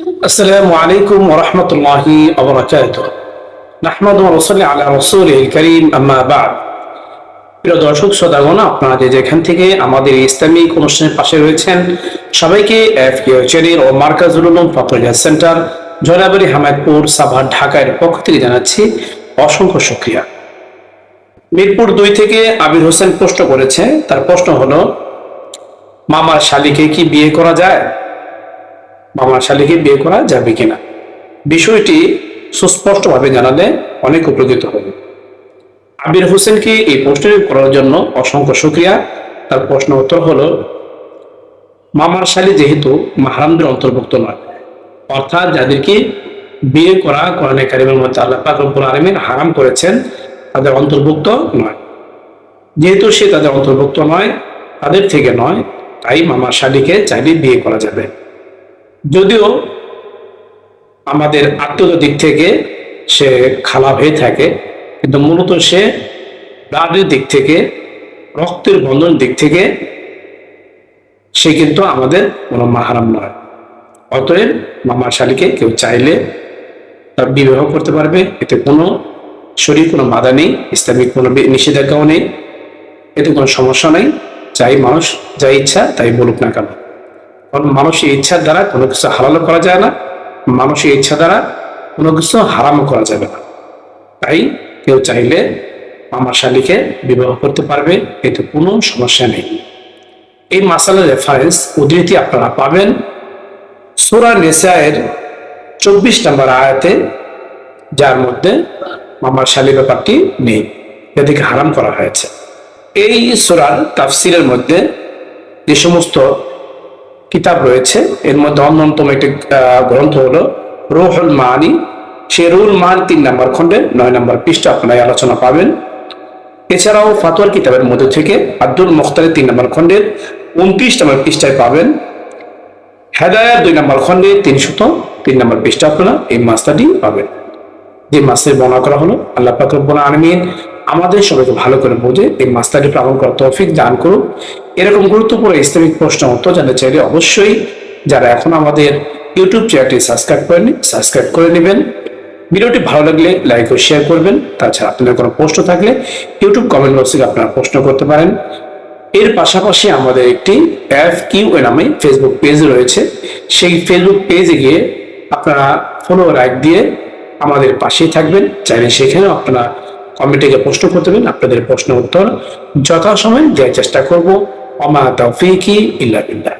السلام عليكم ورحمة الله وبركاته نحمد ونصلي على رسوله الكريم أما بعد প্রিয় দর্শক শ্রোতাগণ আপনারা যে যেখান থেকে আমাদের এই ইসলামিক অনুষ্ঠানের পাশে রয়েছেন সবাইকে এফ কে চেরির ও মার্কাজুল উলুম ফাতরিয়া সেন্টার জয়নাবাড়ি হামাদপুর সাভার ঢাকার পক্ষ থেকে জানাচ্ছি অসংখ্য শুক্রিয়া মিরপুর দুই থেকে আবির হোসেন প্রশ্ন করেছে তার প্রশ্ন হলো মামার শালিকে কি বিয়ে করা যায় মামার শালিকে বিয়ে করা যাবে কিনা? বিষয়টি সুস্পষ্টভাবে জানালে অনেক উপকৃত হবে। আবির হোসেনকে এই প্রশ্নটি করার জন্য অসংখ্য শুক্রিয়া। তার প্রশ্ন উত্তর হলো, মামার শালী যেহেতু মাহারামদের অন্তর্ভুক্ত নয়, অর্থাৎ যাদেরকে বিয়ে করা কোরআনে কারিমের মধ্যে আল্লাহ পাক রব্বুল আলামিন হারাম করেছেন, তাদের অন্তর্ভুক্ত নয়। যেহেতু সে তাদের অন্তর্ভুক্ত নয়, তাদের থেকে নয়, তাই মামার শালীকে চাইলে বিয়ে করা যাবে। যদিও আমাদের আত্মীয় দিক থেকে সে খারাপ হয়ে থাকে, কিন্তু মূলত সে ব্লাডের দিক থেকে, রক্তের বন্ধন দিক থেকে সে কিন্তু আমাদের কোনো মাহারাম নয়। অতএব মামার শালীকে কেউ চাইলে তার বিবাহ করতে পারবে, এতে কোনো শরীর, কোনো বাধা নেই, ইসলামিক কোনো নিষেধাজ্ঞাও নেই, এতে কোনো সমস্যা নেই চাই মানুষ যা ইচ্ছা, তাই বলুক না কেন। কারণ মানুষের ইচ্ছার দ্বারা কোনো কিছু হালালও করা যায় না, মানুষের ইচ্ছা দ্বারা কোনো কিছু হারামও করা যাবে না। তাই কেউ চাইলে মামার শালীকে বিবাহ করতে পারবে, এতে কোনো সমস্যা নেই। এই মাসালার রেফারেন্স উদ্ধৃতি আপনারা পাবেন সুরা নেসায়ের চব্বিশ নম্বর আয়াতে, যার মধ্যে মামার শালী ব্যাপারটি নেই, এদিকে হারাম করা হয়েছে। এই সুরার তাফসিরের মধ্যে যে সমস্ত কিতাব রয়েছে। এর মধ্যে অন্যতম একটি গ্রন্থ হলো রোহুল মানি। সে রুল মান তিন নম্বর খণ্ডে, নয় নম্বর পৃষ্ঠা আপনারা আলোচনা পাবেন। এছাড়াও ফাতোয়ার কিতাবের মধ্যে থেকে আব্দুল মুখতারের তিন নম্বর খণ্ডের উনত্রিশ নম্বর পৃষ্ঠায় পাবেন। হেদায়াত দুই নম্বর খণ্ডে, তিনশত তিন নম্বর পৃষ্ঠা আপনারা এই মাস্টারটি পাবেন। যে মাসের বর্ণনা করা হলো, আল্লাহ পাক রব্বুল আলামিন আমাদের সবাইকে ভালো করে বোঝে এই মাস্টারটি পালন করার তৌফিক দান করুক এরকম গুরুত্বপূর্ণ ইসলামিক প্রশ্ন উত্তর জানতে চাইলে অবশ্যই যারা এখন আমাদের ইউটিউব চ্যানেলটি সাবস্ক্রাইব করেনি সাবস্ক্রাইব করে নেবেন। ভিডিওটি ভালো লাগলে লাইক ও শেয়ার করবেন। তাছাড়া আপনার কোনো প্রশ্ন থাকলে ইউটিউব কমেন্ট বক্সে আপনারা প্রশ্ন করতে পারেন। এর পাশাপাশি আমাদের একটি এফ কিউ এ নামে ফেসবুক পেজ রয়েছে। সেই ফেসবুক পেজে গিয়ে আপনারা ফলো লাইক দিয়ে আমাদের পাশেই থাকবেন। চাইলে সেখানেও আপনারা কমেন্টে প্রশ্ন করতে পারেন আপনাদের প্রশ্ন উত্তর যথাসময়ে দেওয়ার চেষ্টা করব। অমা তৌফিকি, ইল্লা বিল্লাহ।